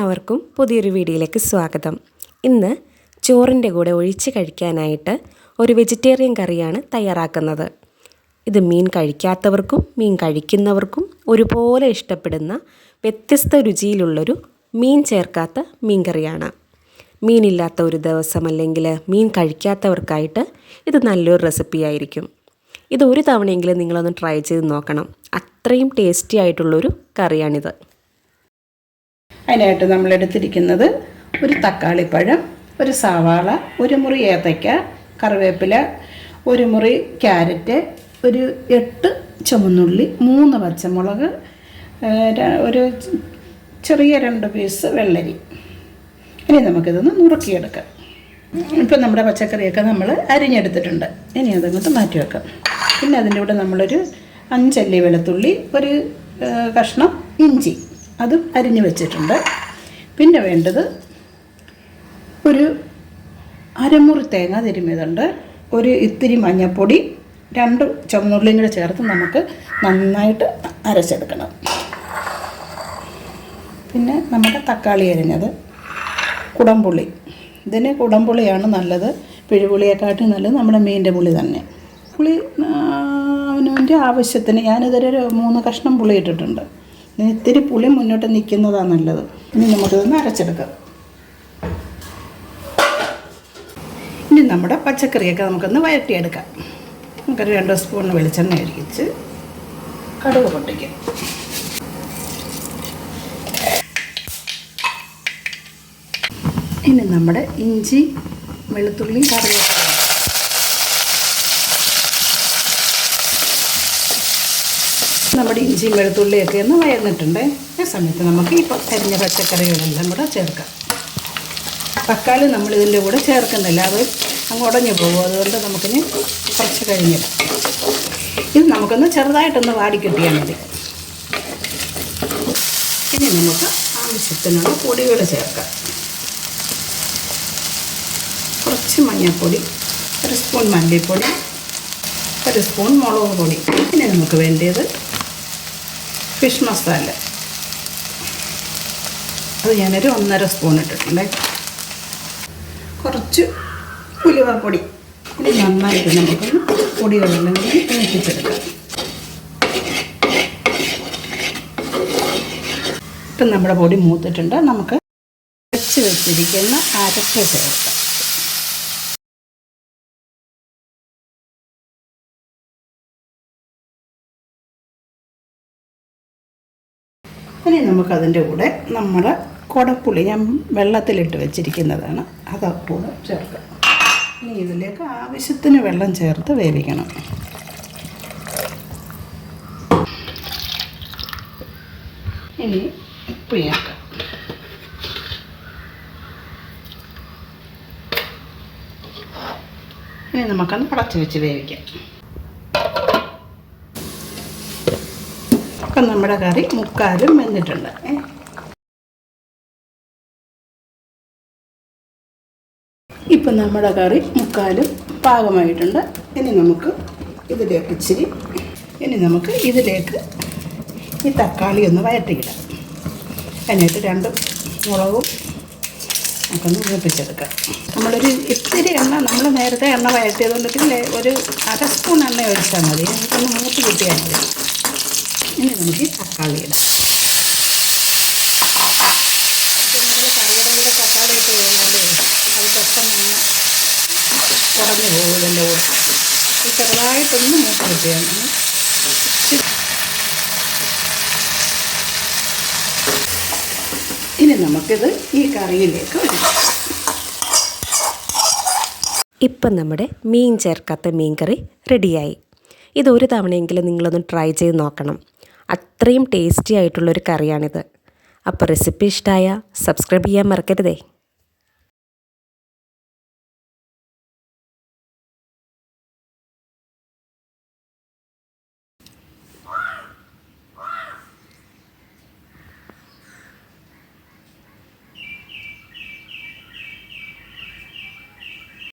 എല്ലാവർക്കും പുതിയൊരു വീഡിയോയിലേക്ക് സ്വാഗതം. ഇന്ന് ചോറിന്റെ കൂടെ ഒഴിച്ച് കഴിക്കാനായിട്ട് ഒരു വെജിറ്റേറിയൻ കറിയാണ് തയ്യാറാക്കുന്നത്. ഇത് മീൻ കഴിക്കാത്തവർക്കും മീൻ കഴിക്കുന്നവർക്കും ഒരുപോലെ ഇഷ്ടപ്പെടുന്ന വ്യത്യസ്ത രുചിയിലുള്ളൊരു മീൻ ചേർക്കാത്ത മീൻ കറിയാണ്. മീനില്ലാത്ത ഒരു ദിവസം അല്ലെങ്കിൽ മീൻ കഴിക്കാത്തവർക്കായിട്ട് ഇത് നല്ലൊരു റെസിപ്പി ആയിരിക്കും ഇത് ഒരു തവണയെങ്കിലും നിങ്ങളൊന്ന് ട്രൈ ചെയ്ത് നോക്കണം. അത്രയും ടേസ്റ്റി ആയിട്ടുള്ളൊരു കറിയാണിത്. അതിനായിട്ട് നമ്മൾ എടുത്തിരിക്കുന്നത് ഒരു തക്കാളിപ്പഴം ഒരു സവാള ഒരു മുറി ഏത്തയ്ക്ക കറിവേപ്പില ഒരു മുറി ക്യാരറ്റ് ഒരു എട്ട് ചുമന്നുള്ളി മൂന്ന് പച്ചമുളക് ഒരു ചെറിയ രണ്ട് പീസ് വെള്ളരി. ഇനി നമുക്കിതൊന്ന് നുറുക്കിയെടുക്കാം. ഇപ്പം നമ്മുടെ പച്ചക്കറിയൊക്കെ നമ്മൾ അരിഞ്ഞെടുത്തിട്ടുണ്ട്. ഇനി അതങ്ങോട്ട് മാറ്റി വെക്കാം. പിന്നെ അതിന്റെ കൂടെ നമ്മളൊരു അഞ്ചല്ലി വെളുത്തുള്ളി ഒരു കഷ്ണം ഇഞ്ചി. അതും അരിഞ്ഞു വെച്ചിട്ടുണ്ട്. പിന്നെ വേണ്ടത് ഒരു അരമുറി തേങ്ങ തിരുമിയതുണ്ട്. ഒരു ഇത്തിരി മഞ്ഞൾപ്പൊടി രണ്ട് ചുവന്നുള്ളിയും കൂടെ ചേർത്ത് നമുക്ക് നന്നായിട്ട് അരച്ചെടുക്കണം. പിന്നെ നമ്മുടെ തക്കാളി അരിഞ്ഞത് കുടംപുള്ളി ഇതിന് കുടംപുള്ളിയാണ് നല്ലത്. പിഴുപുളിയെക്കാട്ടി നല്ലത് നമ്മുടെ മീന്റെ പുളി തന്നെ. പുളി അവനവന്റെ ആവശ്യത്തിന് ഞാനിതൊരു മൂന്ന് കഷ്ണം പുളി ഇട്ടിട്ടുണ്ട്. ഇത്തിരി പുളി മുന്നോട്ട് നിൽക്കുന്നതാണ് നല്ലത്. ഇനി നമുക്കിതൊന്ന് അരച്ചെടുക്കാം. ഇനി നമ്മുടെ പച്ചക്കറിയൊക്കെ നമുക്കൊന്ന് വഴറ്റിയെടുക്കാം. നമുക്കൊരു രണ്ട് സ്പൂൺ വെളിച്ചെണ്ണ ഒഴിച്ച് കടുക് പൊട്ടിക്കാം. ഇനി നമ്മുടെ ഇഞ്ചി വെളുത്തുള്ളി കറിവേപ്പില നമ്മുടെ ഇഞ്ചിയും വെളുത്തുള്ളിയൊക്കെ ഒന്ന് വയന്നിട്ടുണ്ട്. ആ സമയത്ത് നമുക്ക് ഈ തരിഞ്ഞ പച്ചക്കറികളെല്ലാം കൂടെ ചേർക്കാം. തക്കാളി നമ്മൾ ഇതിന്റെ കൂടെ ചേർക്കുന്നില്ല. അത് അങ്ങ് ഉടഞ്ഞു പോകും. അതുകൊണ്ട് നമുക്കിനി കുറച്ച് കഴിഞ്ഞിടാം ഇത് നമുക്കൊന്ന് ചെറുതായിട്ടൊന്ന് വാടിക്കിട്ടിയാൽ മതി. ഇനി നമുക്ക് ആവശ്യത്തിനുള്ള പൊടികൾ ചേർക്കാം. കുറച്ച് മഞ്ഞൾപ്പൊടി ഒരു സ്പൂൺ മല്ലിപ്പൊടി ഒരു സ്പൂൺ മുളക് പൊടി. ഇനി നമുക്ക് വേണ്ടിയത് ഫിഷ് മസാല അത് ഞാനൊരു ഒന്നര സ്പൂൺ ഇട്ടിട്ടുണ്ട്. കുറച്ച് ഉലുവപ്പൊടി ഇനി നന്നായിട്ട് നമുക്ക് പൊടികളെല്ലാം കൂടി മൂപ്പിച്ചെടുക്കാം ഇപ്പം നമ്മുടെ പൊടി മൂത്തിട്ടുണ്ട്. നമുക്ക് വെച്ച് വെച്ചിരിക്കുന്ന അരച്ച് ചേർക്കാം. ഇനി നമുക്കതിന്റെ കൂടെ നമ്മൾ കുടപ്പുളി ഞാൻ വെള്ളത്തിലിട്ട് വെച്ചിരിക്കുന്നതാണ്. അത് കൂടെ ചേർക്കാം. ഇനി ഇതിലേക്ക് ആവശ്യത്തിന് വെള്ളം ചേർത്ത് വേവിക്കണം. ഇനി ഉപ്പ് ചേർക്കാം. ഇനി നമുക്കൊന്ന് പടച്ചു വെച്ച് വേവിക്കാം. ഇപ്പം നമ്മുടെ കറി മുക്കാലും വെന്തിട്ടുണ്ട്. ഇപ്പം നമ്മുടെ കറി മുക്കാലും പാകമായിട്ടുണ്ട്. ഇനി നമുക്ക് ഇതിലേക്ക് ഇച്ചിരി ഇനി നമുക്ക് ഇതിലേക്ക് ഈ തക്കാളി ഒന്ന് വയറ്റിയിടാം അതിനായിട്ട് രണ്ട് മുളകും നമുക്കൊന്ന് മൂപ്പിച്ചെടുക്കാം. നമ്മളൊരു ഇത്തിരി എണ്ണ നമ്മൾ നേരത്തെ എണ്ണ വഴറ്റിയതുകൊണ്ടിട്ടില്ലേ ഒരു അര സ്പൂൺ എണ്ണ ഒഴിച്ചാൽ മതി. നമുക്കൊന്ന് മൂത്ത് കിട്ടിയാൽ മതി. ഇനി നമുക്ക് ഈ തക്കാളി ഇടാം. കറികളുടെ തക്കാളി ഇട്ട് കഴിഞ്ഞാലേ അത് പെട്ടെന്ന് കുറഞ്ഞു പോകും ഇതിന്റെ കൂടെ ഇത് ചെറുതായിട്ടൊന്ന് മൂത്ത് കിട്ടിയാൽ ഇനി നമുക്കിത് ഈ കറിയിലേക്ക് ഇപ്പം നമ്മുടെ മീൻ ചേർക്കാത്ത മീൻ കറി റെഡിയായി. ഇത് ഒരു തവണയെങ്കിലും നിങ്ങളൊന്ന് ട്രൈ ചെയ്ത് നോക്കണം. അത്രയും ടേസ്റ്റി ആയിട്ടുള്ളൊരു കറിയാണിത്. അപ്പോൾ റെസിപ്പി ഇഷ്ടമായ സബ്സ്ക്രൈബ് ചെയ്യാൻ മറക്കരുതേ.